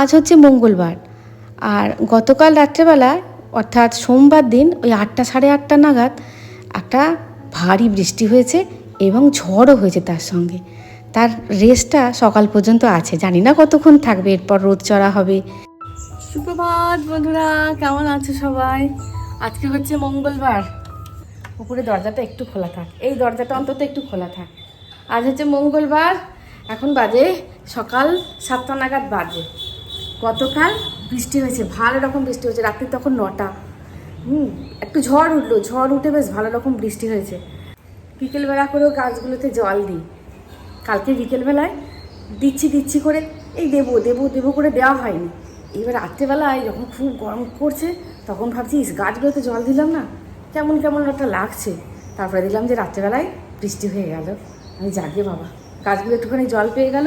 আজ হচ্ছে মঙ্গলবার। আর গতকাল রাত্রেবেলা, অর্থাৎ সোমবার দিন, ওই আটটা সাড়ে আটটা নাগাদ একটা ভারী বৃষ্টি হয়েছে এবং ঝড়ও হয়েছে তার সঙ্গে। তার রেসটা সকাল পর্যন্ত আছে। জানি না কতক্ষণ থাকবে, এরপর রোদ চড়া হবে। সুপ্রভাত বন্ধুরা, কেমন আছো সবাই? আজকে হচ্ছে মঙ্গলবার। উপরে দরজাটা একটু খোলা থাক। এই দরজাটা অন্তত একটু খোলা থাক। আজ হচ্ছে মঙ্গলবার, এখন বাজে সকাল সাতটা নাগাদ বাজে। গতকাল বৃষ্টি হয়েছে, ভালো রকম বৃষ্টি হয়েছে, রাত্রি তখন নটা। হুম, একটু ঝড় উঠল, ঝড় উঠে বেশ ভালো রকম বৃষ্টি হয়েছে। বিকেলবেলা করেও গাছগুলোতে জল দিই। কালকে বিকেলবেলায় দিচ্ছি দিচ্ছি করে, এই দেবো দেবো দেবো করে দেওয়া হয়নি। এবার রাত্রেবেলায় যখন খুব গরম করছে তখন ভাবছি গাছগুলোতে জল দিলাম না, কেমন কেমন একটা লাগছে। তারপরে দিলাম যে রাত্রেবেলায় বৃষ্টি হয়ে গেল। আমি জাগে বাবা গাছগুলো একটুখানি জল পেয়ে গেল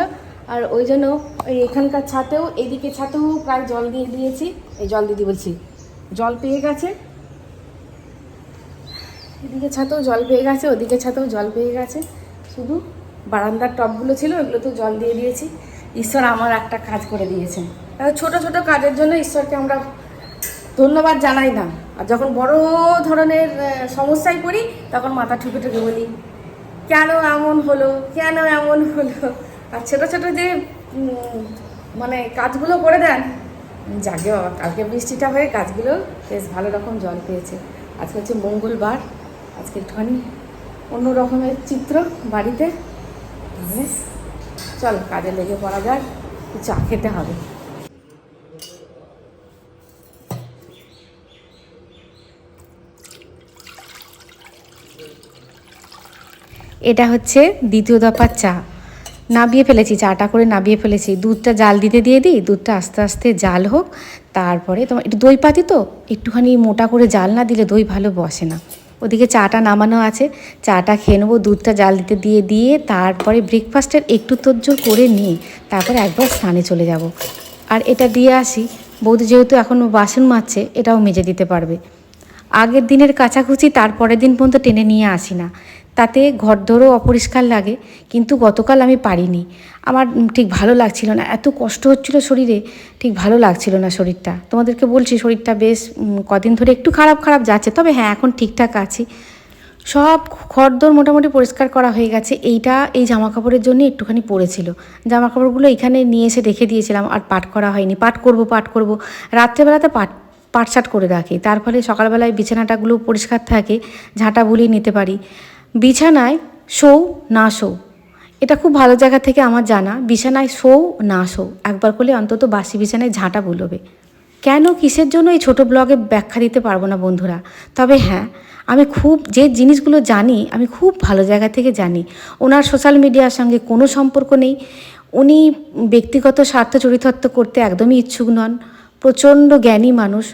আর ওই জন্য এখানকার ছাতেও, এদিকে ছাতেও প্রায় জল দিয়ে দিয়েছি। এই জল দিদি বলছি, জল পেয়ে গেছে। এদিকে ছাতেও জল পেয়ে গেছে, ওদিকে ছাতেও জল পেয়ে গেছে। শুধু বারান্দার টবগুলো ছিল, ওগুলোতেও জল দিয়ে দিয়েছি। ঈশ্বর আমার একটা কাজ করে দিয়েছেন। ছোট ছোট কাজের জন্য ঈশ্বরকে আমরা ধন্যবাদ জানাই না। আর যখন বড় ধরনের সমস্যায় পড়ি, তখন মাথা ঠুকে ঠুকে বলি, কেন এমন হলো? কেন এমন হলো? আর ছোট ছোট যে মানে কাজগুলো করে দেন যাকে বাবা, কালকে বৃষ্টিটা হয়ে গাছগুলো বেশ ভালো রকম জল পেয়েছে। আজকে হচ্ছে মঙ্গলবার, আজকে একটুখানি অন্য রকমের চিত্র বাড়িতে। চল কাজে লেগে পড়া যাক চা খেতে হবে। এটা হচ্ছে দ্বিতীয় দফার চা। নাবিয়ে ফেলেছি, চাটা করে নাবিয়ে ফেলেছি। দুধটা জাল দিতে দিয়ে দিই, দুধটা আস্তে আস্তে জাল হোক, তারপরে তোমার, একটু দই পাতি তো, একটুখানি মোটা করে জাল না দিলে দই ভালো বসে না। ওদিকে চাটা নামানো আছে, চাটা খেয়ে নেব, দুধটা জাল দিতে দিয়ে দিয়ে তারপরে ব্রেকফাস্টের একটু তোজ্জোর করে নিয়ে তারপরে একবার স্নানে চলে যাব। আর এটা দিয়ে আসি, বৌদি যেহেতু এখন বাসন মাজছে, এটাও মেজে দিতে পারবে। আগের দিনের কাচাকুচি তারপরের দিন পর্যন্ত টেনে নিয়ে আসি না। তাতে ঘরদোরও অপরিষ্কার লাগে, কিন্তু গতকাল আমি পারিনি। আমার ঠিক ভালো লাগছিল না। এত কষ্ট হচ্ছিল শরীরে, ঠিক ভালো লাগছিল না শরীরটা। তোমাদেরকে বলছি, শরীরটা বেশ কদিন ধরে একটু খারাপ খারাপ যাচ্ছে, তবে হ্যাঁ এখন ঠিকঠাক আছি। সব ঘরদোর মোটামুটি পরিষ্কার করা হয়ে গেছে। এইটা এই জামা কাপড়ের জন্য একটুখানি পড়েছিল। জামা কাপড়গুলো এখানে নিয়ে এসে রেখে দিয়েছিলাম, আর পাট করা হয়নি। পাট করব পাট করব। রাত্রেবেলাতে পাট পাটসাট করে রাখি। তার ফলে সকালবেলায় বিছানাটাগুলো পরিষ্কার থাকে, ঝাঁটা বুলিয়ে নিতে পারি। বিছানায় শো না শো এটা খুব ভালো জায়গা থেকে আমার জানা, বিছানায় শো না শো একবার করলে অন্তত বাসি বিছানায় ঝাঁটা বুলোবে। কেন, কিসের জন্য এই ছোট ব্লগে ব্যাখ্যা দিতে পারব না বন্ধুরা? তবে হ্যাঁ আমি খুব, যে জিনিসগুলো জানি, আমি খুব ভালো জায়গা থেকে জানি। ওনার সোশ্যাল মিডিয়ার সঙ্গে কোনো সম্পর্ক নেই। উনি ব্যক্তিগত স্বার্থ চরিতার্থ করতে একদমই ইচ্ছুক নন। প্রচণ্ড জ্ঞানী মানুষ।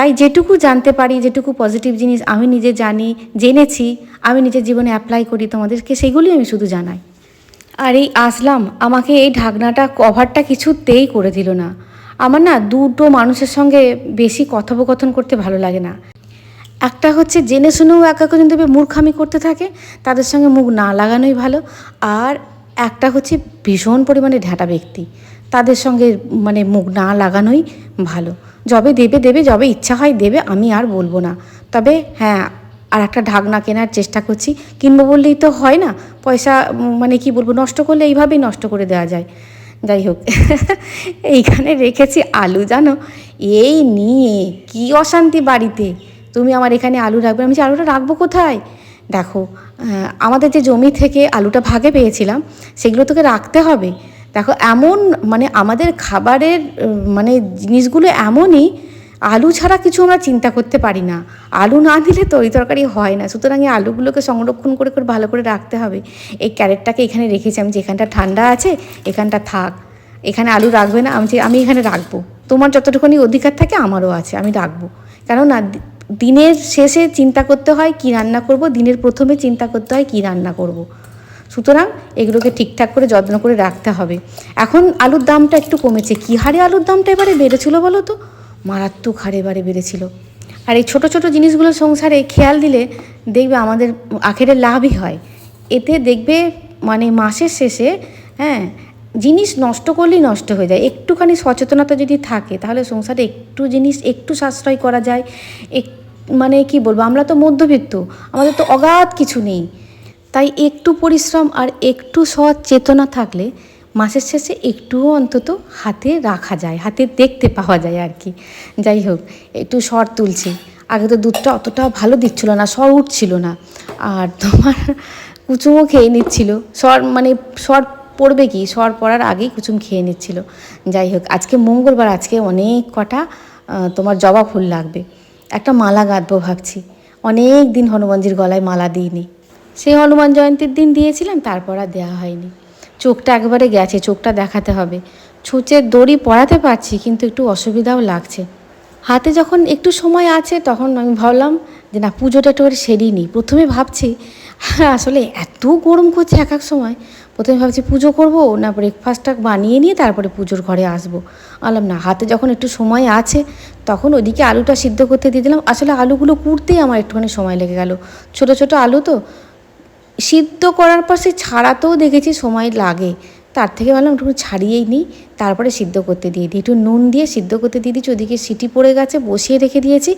তাই যেটুকু জানতে পারি, যেটুকু পজিটিভ জিনিস আমি নিজে জানি, জেনেছি, আমি নিজের জীবনে অ্যাপ্লাই করি তোমাদেরকে, সেগুলি আমি শুধু জানাই। আর এই আসলাম, আমাকে এই ঢাকনাটা কভারটা কিছুতেই করে দিল না। আমার না দুটো মানুষের সঙ্গে বেশি কথোপকথন করতে ভালো লাগে না। একটা হচ্ছে জেনে শুনেও একা পর্যন্ত মূর্খামি করতে থাকে, তাদের সঙ্গে মুখ না লাগানোই ভালো। আর একটা হচ্ছে ভীষণ পরিমাণে ঢ্যাঁটা ব্যক্তি। তাদের সঙ্গে মানে মুখ না লাগানোই ভালো। যবে দেবে দেবে, যবে ইচ্ছা হয় দেবে, আমি আর বলব না। তবে হ্যাঁ আর একটা ঢাকনা কেনার চেষ্টা করছি। কিনবো বললেই তো হয় না। পয়সা মানে কি বলব, নষ্ট করলে এইভাবেই নষ্ট করে দেওয়া যায়। যাই হোক, এইখানে রেখেছি আলু, জানো? এই নিয়ে কি অশান্তি বাড়িতে। তুমি আমার এখানে আলু রাখবে, আমি আলুটা রাখব কোথায়? দেখো আমাদের যে জমি থেকে আলুটা ভাগে পেয়েছিলাম, সেগুলো তোকে রাখতে হবে। দেখো, এমন মানে আমাদের খাবারের মানে জিনিসগুলো এমনই, আলু ছাড়া কিছু আমরা চিন্তা করতে পারি না। আলু না দিলে তরি তরকারি হয় না। সুতরাং এই আলুগুলোকে সংরক্ষণ করে করে ভালো করে রাখতে হবে। এই ক্যারেটটাকে এখানে রেখেছি আমি, যেখানটা ঠান্ডা আছে, এখানটা থাক। এখানে আলু রাখবে না, আমি যে, আমি এখানে রাখব। তোমার যতটুকুনি অধিকার থাকে, আমারও আছে, আমি রাখব। কেননা দিনের শেষে চিন্তা করতে হয়, কি রান্না করব, দিনের প্রথমে চিন্তা করতে হয়, কি রান্না করব। সুতরাং এগুলোকে ঠিকঠাক করে যত্ন করে রাখতে হবে। এখন আলুর দামটা একটু কমেছে। কী হারে আলুর দামটা এবারে বেড়েছিল বলো তো? মারাত্মক হারে এবারে বেড়েছিল। আর এই ছোট ছোট জিনিসগুলো সংসারে খেয়াল দিলে দেখবে আমাদের আখেরে লাভই হয়। এতে দেখবে মানে মাসের শেষে হ্যাঁ জিনিস নষ্ট করলেই নষ্ট হয়ে যায়। একটুখানি সচেতনতা যদি থাকে, তাহলে সংসারে একটু জিনিস একটু সাশ্রয় করা যায়। এক মানে কি বলব? আমরা তো মধ্যবিত্ত, আমাদের তো অগাধ কিছু নেই। তাই একটু পরিশ্রম আর একটু সৎ চেতনা থাকলে মাসের শেষে একটুও অন্তত হাতে রাখা যায়, হাতে দেখতে পাওয়া যায় আর কি। যাই হোক, একটু সর তুলছি। আগে তো দুধটা অতটা ভালো দিচ্ছিল না, সর উঠছিল না। আর তোমার কুচুমও খেয়ে নিচ্ছিল। সর মানে সর পড়বে কি? সর পড়ার আগেই কুচুম খেয়ে নিচ্ছিল। যাই হোক, আজকে মঙ্গলবার, আজকে অনেক কটা তোমার জবা ফুল লাগবে। একটা মালা গাঁথবো ভাবছি। অনেক দিন হনুমানজির গলায় মালা দিইনি। সেই হনুমান জয়ন্তীর দিন দিয়েছিলাম, তারপর আর দেওয়া হয়নি। চোখটা একবারে গেছে, চোখটা দেখাতে হবে। ছুঁচের দড়ি পরাতে পারছি, কিন্তু একটু অসুবিধাও লাগছে। হাতে যখন একটু সময় আছে, তখন আমি ভাবলাম যে না, পুজোটা একটু সেরিয়ে নিই। প্রথমে ভাবছি আসলে এত গরম করছে এক এক সময়। প্রথমে ভাবছি পুজো করব, না ব্রেকফাস্টটা বানিয়ে নিয়ে তারপরে পুজোর ঘরে আসব। আলাম না, হাতে যখন একটু সময় আছে, তখন ওদিকে আলুটা সিদ্ধ করতে দিয়ে দিলাম। আসলে আলুগুলো কুড়তেই আমার একটুখানি সময় লেগে গেল। ছোট ছোট আলু তো সিদ্ধ করার পর সে ছাড়াতেও দেখেছি সময় লাগে। তার থেকে ভাবলাম একটু ছাড়িয়েই নিই, তারপরে সিদ্ধ করতে দিয়ে দিই। একটু নুন দিয়ে সিদ্ধ করতে দিয়ে দিচ্ছি ওদিকে সিটি পড়ে গেছে, বসিয়ে রেখে দিয়েছি,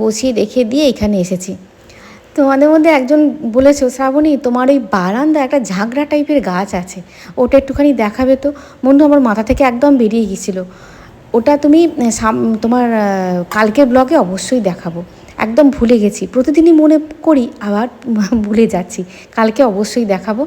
বসিয়ে রেখে দিয়ে এখানে এসেছি। তোমাদের মধ্যে একজন বলেছ, শ্রাবণী, তোমার ওই বারান্দা একটা ঝাঁকড়া টাইপের গাছ আছে, ওটা একটুখানি দেখাবে তো? বন্ধু, আমার মাথা থেকে একদম বেরিয়ে গিয়েছিল ওটা তুমি তোমার কালকের ব্লগে অবশ্যই দেখাবো। একদম ভুলে গেছি। প্রতিদিনই মনে করি আবার ভুলে যাচ্ছি। কালকে অবশ্যই দেখাবো।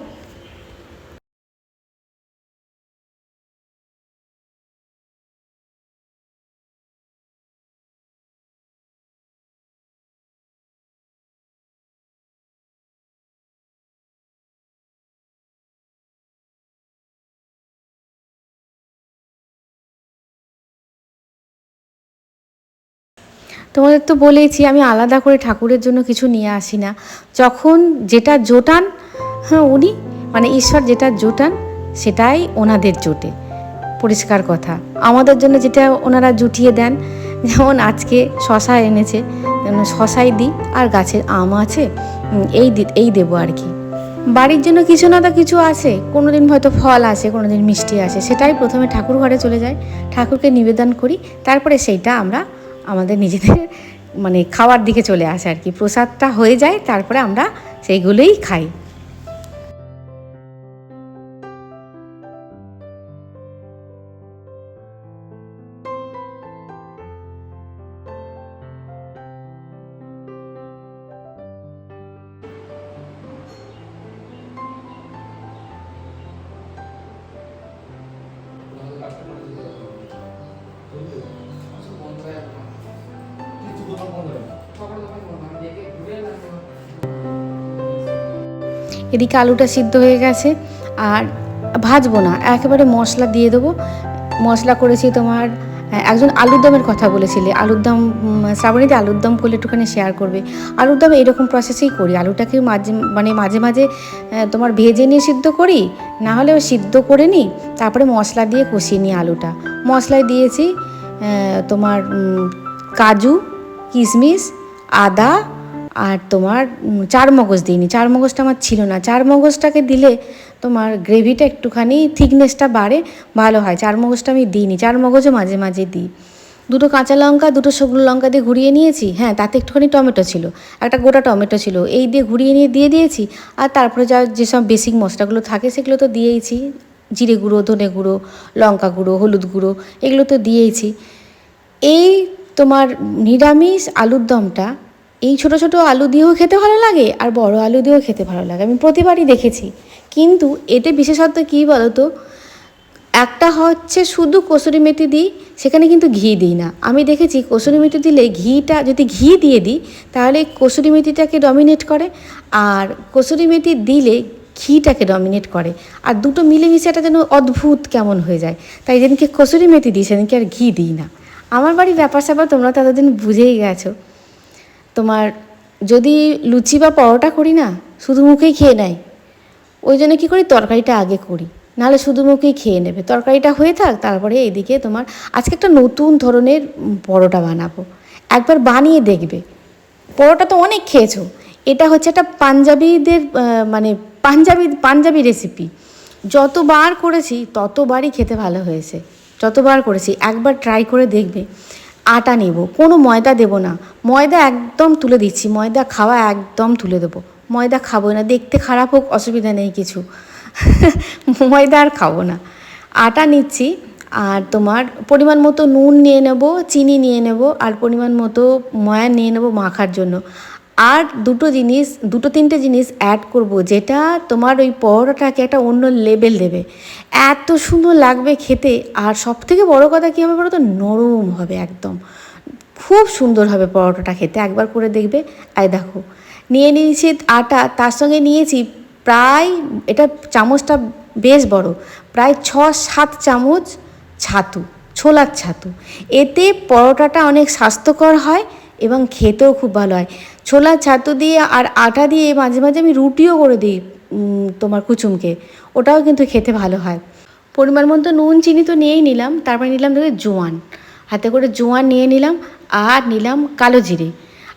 তোমাদের তো বলেইছি, আমি আলাদা করে ঠাকুরের জন্য কিছু নিয়ে আসি না। যখন যেটা জোটান হ্যাঁ উনি মানে ঈশ্বর যেটা জোটান, সেটাই ওনাদের জোটে। পরিষ্কার কথা। আমাদের জন্য যেটা ওনারা জুটিয়ে দেন, যেমন আজকে শশা এনেছে শশাই দিই, আর গাছের আম আছে এই এই দেবো আর কি। বাড়ির জন্য কিছু না তো কিছু আসে কোনো দিন হয়তো ফল আসে কোনো দিন মিষ্টি আসে, সেটাই প্রথমে ঠাকুর ঘরে চলে যায় ঠাকুরকে নিবেদন করি, তারপরে সেইটা আমরা আমাদের নিজেদের মানে খাওয়ার দিকে চলে আসে আর কি। প্রসাদটা হয়ে যায়, তারপরে আমরা সেইগুলোই খাই। এদিকে আলুটা সিদ্ধ হয়ে গেছে আর ভাজবো না, একেবারে মশলা দিয়ে দেবো। মশলা করেছি তোমার একজন আলুর দমের কথা বলেছিলে, আলুর দম শ্রাবণীতে আলুর দম করলে একটুখানি শেয়ার করবে। আলুর দম এরকম প্রসেসেই করি, আলুটাকে মাঝে মানে মাঝে মাঝে তোমার ভেজে নিয়ে সিদ্ধ করি, না হলে সিদ্ধ করে নিই, তারপরে মশলা দিয়ে কষিয়ে নিই আলুটা। মশলায় দিয়েছি তোমার কাজু, কিশমিশ, আদা আর তোমার চার মগজ দিইনি। চার মগজটা আমার ছিল না। চার মগজটাকে দিলে তোমার গ্রেভিটা একটুখানি থিকনেসটা বাড়ে, ভালো হয়। চার মগজটা আমি দিইনি। চার মগজও মাঝে মাঝে দিই। দুটো কাঁচা লঙ্কা, দুটো শুকনো লঙ্কা দিয়ে ঘুরিয়ে নিয়েছি। হ্যাঁ তাতে একটুখানি টমেটো ছিল। একটা গোটা টমেটো ছিল। এই দিয়ে ঘুরিয়ে নিয়ে দিয়ে দিয়েছি। আর তারপরে যা, যেসব বেসিক মশলাগুলো থাকে, সেগুলো তো দিয়েইছি। জিরে গুঁড়ো, ধনে গুঁড়ো, লঙ্কা গুঁড়ো, হলুদ গুঁড়ো, এগুলো তো দিয়েইছি। এই তোমার নিরামিষ আলুর দমটা এই ছোট ছোট আলু দিয়েও খেতে ভালো লাগে আর বড় আলু দিয়েও খেতে ভালো লাগে। আমি প্রতিবারই দেখেছি। কিন্তু এতে বিশেষত্ব কী বলতো? একটা হচ্ছে শুধু কসুরি মেথি দিই, সেখানে কিন্তু ঘি দিই না। আমি দেখেছি কসুরি মেথি দিলে ঘিটা, যদি ঘি দিয়ে দিই, তাহলে কসুরি মেথিটাকে ডমিনেট করে আর কসুরি মেথি দিলে ঘিটাকে ডমিনেট করে। আর দুটো মিলেমিশে একটা যেন অদ্ভুত কেমন হয়ে যায়। তাই যেদিনকে কসুরি মেথি দিই, সেদিনকে আর ঘি দিই না। আমার বাড়ির ব্যাপার স্যাপার তোমরা তো এতদিন বুঝেই গেছো। তোমার যদি লুচি বা পরোটা করি না, শুধু মুখেই খেয়ে নেয়। ওই জন্য কী করি? তরকারিটা আগে করি। নাহলে শুধু মুখেই খেয়ে নেবে। তরকারিটা হয়ে থাক, তারপরে এদিকে তোমার আজকে একটা নতুন ধরনের পরোটা বানাবো। একবার বানিয়ে দেখবে। পরোটা তো অনেক খেয়েছো। এটা হচ্ছে একটা পাঞ্জাবিদের মানে পাঞ্জাবি পাঞ্জাবি রেসিপি যতবার করেছি, ততবারই খেতে ভালো হয়েছে। যতবার করেছি, একবার ট্রাই করে দেখবে। আটা নেব, কোনো ময়দা দেব না। ময়দা একদম তুলে দিচ্ছি, ময়দা খাওয়া একদম তুলে দেবো। ময়দা খাব না, দেখতে খারাপ হোক, অসুবিধা নেই কিছু। ময়দা আর খাব না। আটা নিচ্ছি, আর তোমার পরিমাণ মতো নুন নিয়ে নেব, চিনি নিয়ে নেব, আর পরিমাণ মতো ময়া নিয়ে নেব মাখার জন্য। আর দুটো জিনিস, দুটো তিনটে জিনিস অ্যাড করব, যেটা তোমার ওই পরোটাটাকে একটা অন্য লেভেল দেবে। এত সুন্দর লাগবে খেতে, আর সব থেকে বড়ো কথা কী হবে বলো তো নরম হবে একদম। খুব সুন্দর হবে পরোটাটা খেতে, একবার করে দেখবে। আই দেখো, নিয়ে নিয়েছি আটা, তার সঙ্গে নিয়েছি প্রায়, এটা চামচটা বেশ বড়, প্রায় ছ সাত চামচ ছাতু, ছোলার ছাতু। এতে পরোটাটা অনেক স্বাস্থ্যকর হয় এবং খেতেও খুব ভালো হয়। ছোলার ছাতু দিয়ে আর আটা দিয়ে মাঝে মাঝে আমি রুটিও করে দিই তোমার কুচুমকে। ওটাও কিন্তু খেতে ভালো হয়। পরিমাণ মতো নুন, চিনি তো নিয়েই নিলাম। তারপরে নিলাম দেখে জোয়ান। হাতে করে জোয়ান নিয়ে নিলাম আর নিলাম কালো জিরে।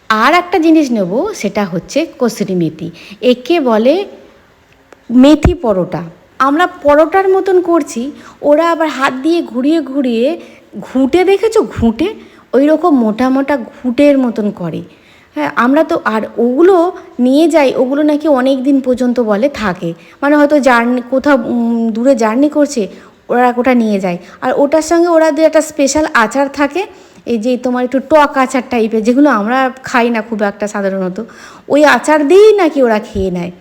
আর একটা জিনিস নেব, সেটা হচ্ছে কসুরি মেথি। একে বলে মেথি পরোটা। আমরা পরোটার মতন করছি, ওরা আবার হাত দিয়ে ঘুরিয়ে ঘুরিয়ে, ঘুঁটে দেখেছ? ঘুঁটে? ওই রকম মোটা মোটা ঘুঁটের মতন করে। হ্যাঁ আমরা তো আর ওগুলো নিয়ে যাই, ওগুলো নাকি অনেক দিন পর্যন্ত বলে থাকে। মানে হয়তো জার্নি, কোথাও দূরে জার্নি করছে, ওরা ওটা নিয়ে যায়। আর ওটার সঙ্গে ওরা দু একটা স্পেশাল আচার থাকে, এই যে তোমার একটু টক আচার টাইপের যেগুলো আমরা খাই না খুব একটা সাধারণত। ওই আচার দিয়েই নাকি ওরা খেয়ে নেয়।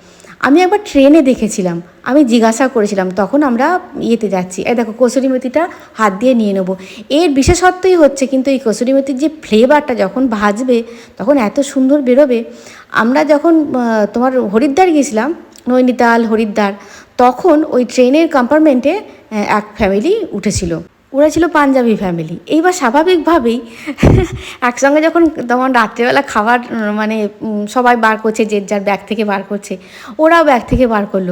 আমি একবার ট্রেনে দেখেছিলাম। আমি জিজ্ঞাসা করেছিলাম, তখন আমরা ইয়েতে যাচ্ছি। এই দেখো, কসুরি মেথিটা হাত দিয়ে নিয়ে নেব। এর বিশেষত্বই হচ্ছে কিন্তু এই কসুরি মেথির যে ফ্লেভারটা যখন ভাজবে, তখন এত সুন্দর বেরোবে। আমরা যখন তোমার হরিদ্বার গেছিলাম নৈনিতাল, হরিদ্বার, তখন ওই ট্রেনের কম্পার্টমেন্টে এক ফ্যামিলি উঠেছিল। ওরা ছিল পাঞ্জাবি ফ্যামিলি এইবার স্বাভাবিকভাবেই একসঙ্গে যখন তখন রাত্রেবেলা খাবার মানে সবাই বার করছে, যে যার ব্যাগ থেকে বার করছে, ওরাও ব্যাগ থেকে বার করল।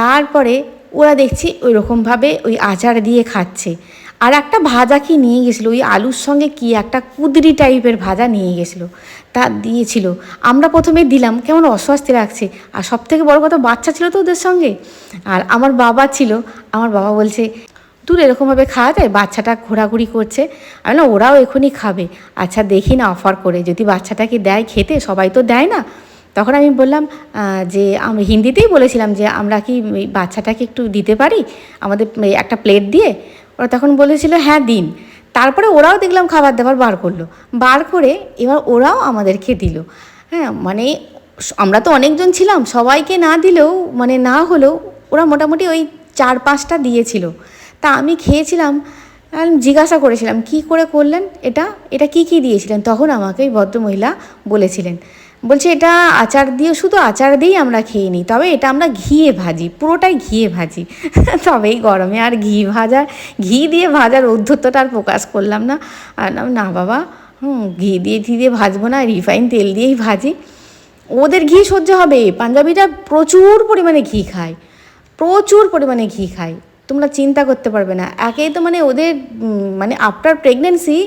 তারপরে ওরা দেখছি ওই রকমভাবে ওই আচার দিয়ে খাচ্ছে। আর একটা ভাজা কি নিয়ে গেছিল? ওই আলুর সঙ্গে কি একটা কুদরি টাইপের ভাজা নিয়ে গেছিল। তা দিয়েছিল। আমরা প্রথমে দিলাম, কেমন অস্বস্তি লাগছে। আর সব থেকে বড় কথা, বাচ্চা ছিল তো ওদের সঙ্গে। আর আমার বাবা ছিল, আমার বাবা বলছে দূর এরকমভাবে খাওয়া যায়? বাচ্চাটা ঘোরাঘুরি করছে। আমি না ওরাও এখনই খাবে। আচ্ছা দেখি না অফার করে। যদি বাচ্চাটাকে দেয় খেতে, সবাই তো দেয় না। তখন আমি বললাম যে আমি হিন্দিতেই বলেছিলাম যে, আমরা কি বাচ্চাটাকে একটু দিতে পারি? আমাদের একটা প্লেট দিয়ে? ওরা তখন বলেছিল হ্যাঁ দিন। তারপরে ওরাও দেখলাম খাবার দাবার বার করল। বার করে এবার ওরাও আমাদেরকে দিল। হ্যাঁ মানে আমরা তো অনেকজন ছিলাম। সবাইকে না দিলেও মানে না হলেও, ওরা মোটামুটি ওই চার পাঁচটা দিয়েছিল। তা আমি খেয়েছিলাম জিজ্ঞাসা করেছিলাম কি করে করলেন এটা? এটা কি কি দিয়েছিলেন? তখন আমাকে ওই ভদ্রমহিলা বলেছিলেন বলছে এটা আচার দিয়ে শুধু আচার দিয়েই আমরা খেয়ে নিই তবে এটা আমরা ঘিয়ে ভাজি পুরোটাই ঘিয়ে ভাজি। তবে এই গরমে আর ঘি ভাজা ঘি দিয়ে ভাজার ঔদ্ধত্যটা আর প্রকাশ করলাম না। আর না, না বাবা হুম ঘি দিয়ে ঘি দিয়ে ভাজবো না রিফাইন তেল দিয়েই ভাজি। ওদের ঘি সহ্য হবে পাঞ্জাবিরা প্রচুর পরিমাণে ঘি খায় প্রচুর পরিমাণে ঘি খায়। তোমরা চিন্তা করতে পারবে না। একেই তো মানে ওদের মানে আফটার প্রেগনেন্সি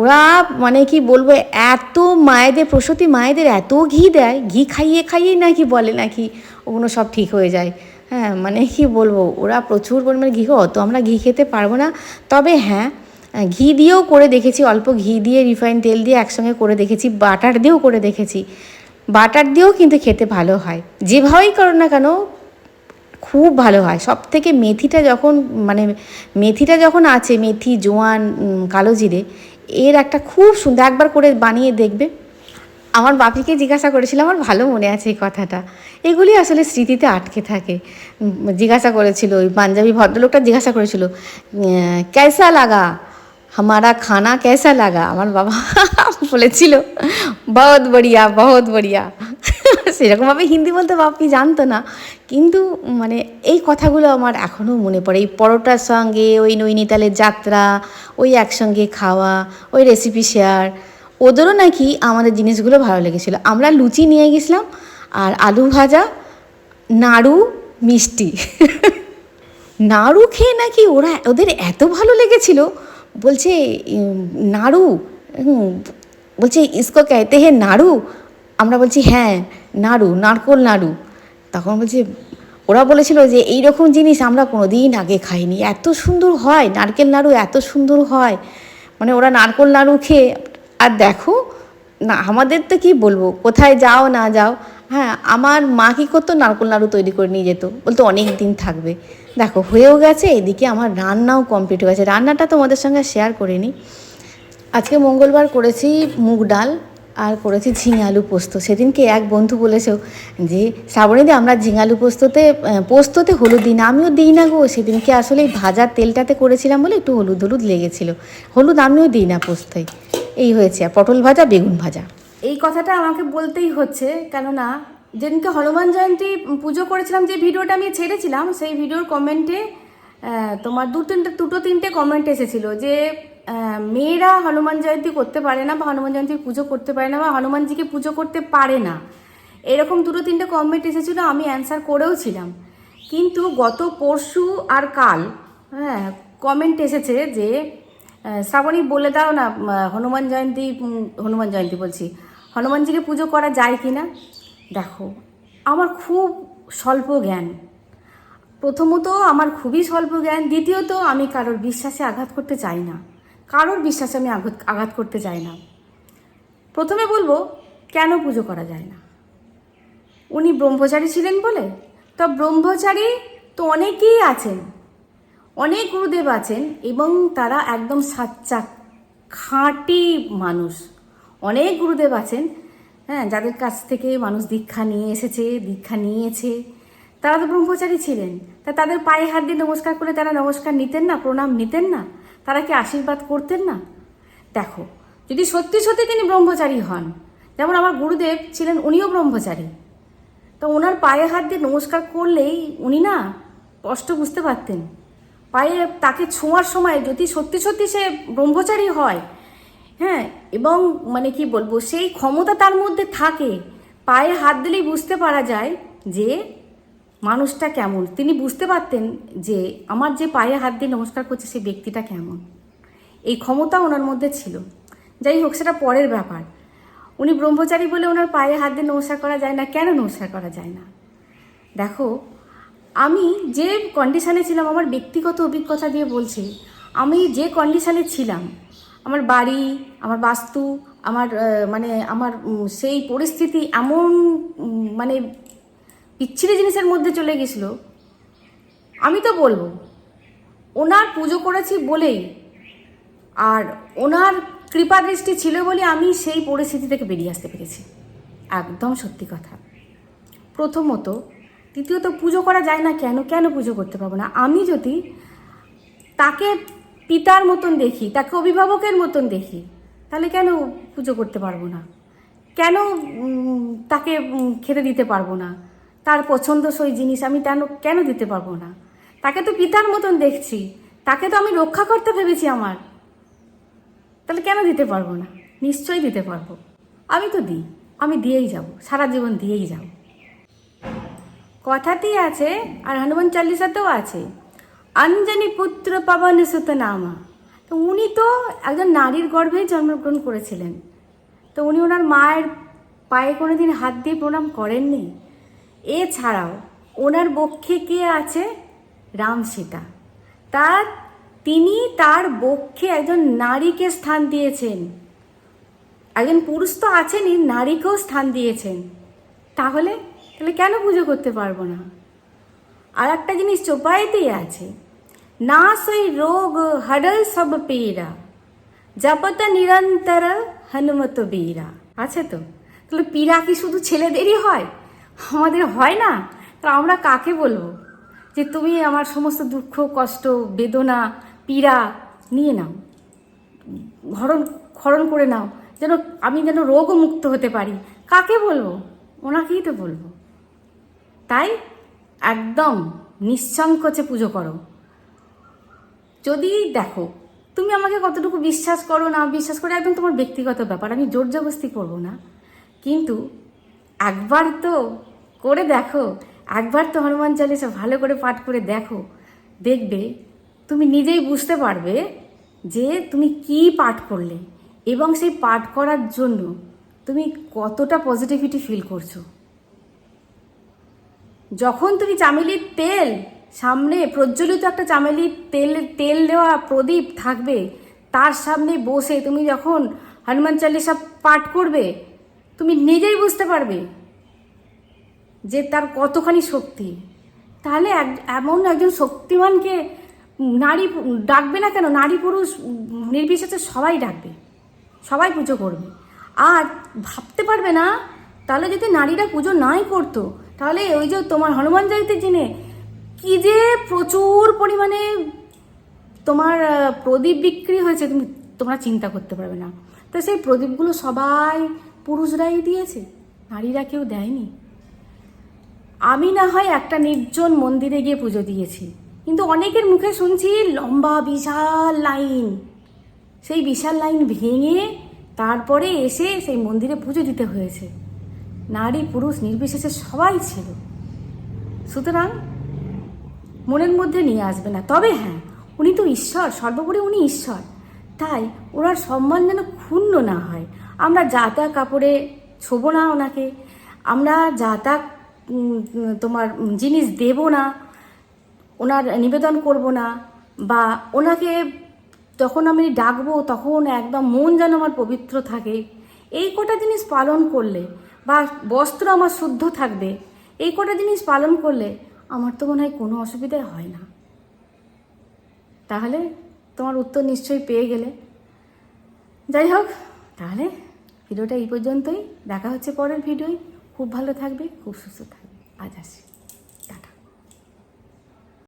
ওরা মানে কি বলব, এত মায়েদের, প্রসূতি মায়েদের এত ঘি দেয়, ঘি খাইয়ে খাইয়েই নাকি বলে নাকি ওগুলো সব ঠিক হয়ে যায়। হ্যাঁ মানে কি বলব, ওরা প্রচুর পরিমাণে ঘি অত আমরা ঘি খেতে পারব না। তবে হ্যাঁ ঘি দিয়েও করে দেখেছি, অল্প ঘি দিয়ে রিফাইন তেল দিয়ে একসঙ্গে করে দেখেছি বাটার দিয়েও করে দেখেছি। বাটার দিয়েও কিন্তু খেতে ভালো হয়। যেভাবেই করো না কেন খুব ভালো হয়। সব থেকে মেথিটা যখন মানে মেথিটা যখন আছে, মেথি, জোয়ান কালো জিরে এর একটা খুব সুন্দর, একবার করে বানিয়ে দেখবে। আমার বাপিকে জিজ্ঞাসা করেছিলাম, আমার ভালো মনে আছে এই কথাটা। এগুলি আসলে স্মৃতিতে আটকে থাকে। জিজ্ঞাসা করেছিল, ওই পাঞ্জাবি ভদ্রলোকটা জিজ্ঞাসা করেছিল ক্যাসা লাগা? আমারা খানা ক্যাসা লাগা? আমার বাবা বলেছিল, বহুত বড়িয়া বহুত বড়িয়া। সেরকমভাবে হিন্দি বলতে বাপি জানতো না। কিন্তু মানে এই কথাগুলো আমার এখনও মনে পড়ে। এই পরোটার সঙ্গে, ওই নৈনিতালের যাত্রা, ওই একসঙ্গে খাওয়া, ওই রেসিপি শেয়ার ওদেরও নাকি আমাদের জিনিসগুলো ভালো লেগেছিলো। আমরা লুচি নিয়ে গেছিলাম আর আলু ভাজা, নাড়ু, মিষ্টি। নাড়ু খেয়ে নাকি ওরা ওদের এত ভালো লেগেছিল। বলছে নাড়ু বলছে, ইসকো কেতে হে নাড়ু? আমরা বলছি হ্যাঁ নাড়ু, নারকোল নাড়ু। তখন বলছি, ওরা বলেছিল যে এই রকম জিনিস আমরা কোনো দিন আগে খাইনি। এত সুন্দর হয়, নারকেল নাড়ু এত সুন্দর হয়। মানে ওরা নারকোল নাড়ু খেয়ে, আর দেখো, না, আমাদের তো কি বলব, কোথায় যাও না যাও? হ্যাঁ আমার মা কী করতো, নারকেল নাড়ু তৈরি করে নিয়ে যেত। বলতো, অনেক দিন থাকবে। দেখো, হয়েও গেছে, এদিকে আমার রান্নাও কমপ্লিট হয়ে গেছে। রান্নাটা তোমাদের সঙ্গে শেয়ার করে করিনি। আজকে মঙ্গলবার করেছি মুগ ডাল। আর করেছি ঝিঙালু পোস্ত। সেদিনকে এক বন্ধু বলেছেও যে, শ্রাবণীদি, আমরা ঝিঙালু পোস্ততে পোস্ততে হলুদ দিই না, আমিও দিই না গো। সেদিনকে আসলে এই ভাজার তেলটাতে করেছিলাম বলে একটু হলুদ হলুদ লেগেছিল। হলুদ আমিও দিই না পোস্তই এই হয়েছে, আর পটল ভাজা, বেগুন ভাজা। এই কথাটা আমাকে বলতেই হচ্ছে, কেননা যেদিনকে হনুমান জয়ন্তী পুজো করেছিলাম, যে ভিডিওটা আমি ছেড়েছিলাম, সেই ভিডিওর কমেন্টে তোমার দু তিনটে, দুটো তিনটে কমেন্ট এসেছিল যে মেয়েরা হনুমান জয়ন্তী করতে পারে না বা হনুমান জয়ন্তীর পুজো করতে পারে না বা হনুমানজিকে পুজো করতে পারে না। এরকম দুটো তিনটে কমেন্ট এসেছিল, আমি অ্যান্সার করেও ছিলাম। কিন্তু গত পরশু আর কাল হ্যাঁ কমেন্ট এসেছে যে শ্রাবণী বলে দাও না হনুমান জয়ন্তী হনুমান জয়ন্তী বলছি, হনুমানজিকে পুজো করা যায় কি না? দেখো, আমার খুব স্বল্প জ্ঞান। প্রথমত, আমার খুবই স্বল্প জ্ঞান, দ্বিতীয়ত, আমি কারোর বিশ্বাসে আঘাত করতে চাই না। কারোর বিশ্বাসে আমি আঘাত আঘাত করতে চাই না। প্রথমে বলব, কেন পুজো করা যায় না? উনি ব্রহ্মচারী ছিলেন বলে? তো ব্রহ্মচারী তো অনেকেই আছেন। অনেক গুরুদেব আছেন এবং তারা একদম সাচ্চা, খাঁটি মানুষ। অনেক গুরুদেব আছেন হ্যাঁ যাদের কাছ থেকে মানুষ দীক্ষা নিয়ে এসেছে, দীক্ষা নিয়েছে। তারা তো ব্রহ্মচারী ছিলেন। তা তাদের পায়ে হাত দিয়ে নমস্কার করে তারা নমস্কার নিতেন না, প্রণাম নিতেন না? তারা কি আশীর্বাদ করতেন না? দেখো, যদি সত্যি সত্যি তিনি ব্রহ্মচারী হন, যেমন আমার গুরুদেব ছিলেন উনিও ব্রহ্মচারী, তো ওনার পায়ে হাত দিয়ে নমস্কার করলেই উনি না কষ্ট বুঝতে পারতেন। পায়ে তাকে ছোঁয়ার সময় যদি সত্যি সত্যি সে ব্রহ্মচারী হয় হ্যাঁ এবং মানে কি বলব, সেই ক্ষমতা তার মধ্যে থাকে, পায়ে হাত দিলেই বুঝতে পারা যায় যে মানুষটা কেমন? তিনি বুঝতে পারতেন যে আমার যে পায়ে হাত দিয়ে নমস্কার করছে সেই ব্যক্তিটা কেমন। এই ক্ষমতা ওনার মধ্যে ছিল। যাই হোক, সেটা পরের ব্যাপার। উনি ব্রহ্মচারী বলে ওনার পায়ে হাত দিয়ে নমস্কার করা যায় না, কেন নমস্কার করা যায় না? দেখো, আমি যে কন্ডিশানে ছিলাম, আমার ব্যক্তিগত অভিজ্ঞতা দিয়ে বলছি, আমি যে কন্ডিশানে ছিলাম, আমার বাড়ি, আমার বাস্তু, আমার মানে আমার সেই পরিস্থিতি এমন মানে বিচ্ছিরি জিনিসের মধ্যে চলে গেছিল, আমি তো বলব, ওনার পুজো করেছি বলেই আর ওনার কৃপা দৃষ্টি ছিল বলে আমি সেই পরিস্থিতি থেকে বেরিয়ে আসতে পেরেছি। একদম সত্যি কথা। প্রথমত, দ্বিতীয়ত, পুজো করা যায় না কেন? কেন পুজো করতে পারব না? আমি যদি তাকে পিতার মতন দেখি, তাকে অভিভাবকের মতন দেখি, তাহলে কেন পুজো করতে পারব না? কেন তাকে খেতে দিতে পারব না? তার পছন্দসই জিনিস আমি কেন কেন দিতে পারব না? তাকে তো পিতার মতন দেখছি। তাকে তো আমি রক্ষা করতে ভেবেছি আমার। তাহলে কেন দিতে পারব না? নিশ্চয়ই দিতে পারব। আমি তো দিই। আমি দিয়েই যাব। সারা জীবন দিয়েই যাব। কথাতেই আছে, আর হনুমান চালিসাতেও আছে। অঞ্জনী পুত্র পবন সুত নামা তো উনি তো একজন নারীর গর্ভেই জন্মগ্রহণ করেছিলেন। তো উনি ওনার মায়ের পায়ে কোনো দিন হাত দিয়ে প্রণাম করেননি? এছাড়াও ওনার বক্ষে কে আছে? রাম সীতা। তার, তিনি তার বক্ষে একজন নারীকে স্থান দিয়েছেন। একজন পুরুষ তো আছেনই, নারীকেও স্থান দিয়েছেন। তাহলে তাহলে কেন পুজো করতে পারব না? আর একটা জিনিস চোপাইতেই আছে। না সই রোগ, হডল সব পীড়া। জপত নিরন্তর হনুমত বীরা। আছে তো? তাহলে পীড়া কি শুধু ছেলেদেরই হয়? আমাদের হয় না? তা আমরা কাকে বলব? যে তুমি আমার সমস্ত দুঃখ, কষ্ট, বেদনা, পীড়া নিয়ে নাও। হরণ খরণ করে নাও। যেন আমি যেন রোগও মুক্ত হতে পারি। কাকে বলব? ওনাকেই তো বলব। তাই একদম নিঃসংকোচে পুজো করো। যদি দেখো, তুমি আমাকে কতটুকু বিশ্বাস করো, না বিশ্বাস করো, একদম তোমার ব্যক্তিগত ব্যাপার। আমি জোর জবস্তি করব না। কিন্তু একবার তো করে দেখো। একবার তো হনুমান চালিসা ভালো করে পাঠ করে দেখো। দেখবে, তুমি নিজেই বুঝতে পারবে যে তুমি কি পাঠ করলে এবং সেই পাঠ করার জন্য তুমি কতটা পজিটিভিটি ফিল করছ। যখন তুমি চামেলির তেল সামনে প্রজ্বলিত একটা চামেলির তেল তেল দেওয়া প্রদীপ থাকবে, তার সামনে বসে তুমি যখন হনুমান চালিসা পাঠ করবে, তুমি নিজেই বুঝতে পারবে যে তার কতখানি শক্তি। তাহলে এক, এমন একজন শক্তিমানকে নারী ডাকবে না কেন? নারী পুরুষ নির্বিশেষে সবাই ডাকবে। সবাই পুজো করবে। আর ভাবতে পারবে না, তাহলে যদি নারীরা পুজো নাই করতো, তাহলে ওই যে তোমার হনুমান জয়ন্তীর দিনে কি যে প্রচুর পরিমাণে তোমার প্রদীপ বিক্রি হয়েছে, তুমি, তোমরা চিন্তা করতে পারবে না। তো সেই প্রদীপগুলো সবাই পুরুষরাই দিয়েছে, নারীরা কেউ দেয়নি। আমি না হয় একটা নির্জন মন্দিরে গিয়ে পুজো দিয়েছি। কিন্তু অনেকের মুখে শুনছি লম্বা বিশাল লাইন। সেই বিশাল লাইন ভেঙে তারপরে এসে সেই মন্দিরে পুজো দিতে হয়েছে। নারী পুরুষ নির্বিশেষে সবাই ছিল। সুতরাং মনের মধ্যে নিয়ে আসবে না। তবে হ্যাঁ উনি তো ঈশ্বর সর্বোপরি উনি ঈশ্বর। তাই ওনার সম্মান যেন ক্ষুণ্ণ না হয়। আমরা যা তা কাপড়ে ছোবো না ওনাকে। আমরা যা তা উম, তোমার জিনিস দেব না, ওনার নিবেদন করব না, বা ওনাকে যখন আমি ডাকবো, তখন একদম মন যেন আমার পবিত্র থাকে। এই কটা জিনিস পালন করলে, বা বস্ত্র আমার শুদ্ধ থাকবে, এই কটা জিনিস পালন করলে আমার তো মনে হয় কোনো অসুবিধা হয় না। তাহলে তোমার উত্তর নিশ্চয়ই পেয়ে গেলে। যাই হোক, তাহলে ভিডিওটা এই পর্যন্তই। দেখা হচ্ছে পরের ভিডিওয়। খুব ভালো থাকবে খুব সুস্থ থাকবে। আজ আসি।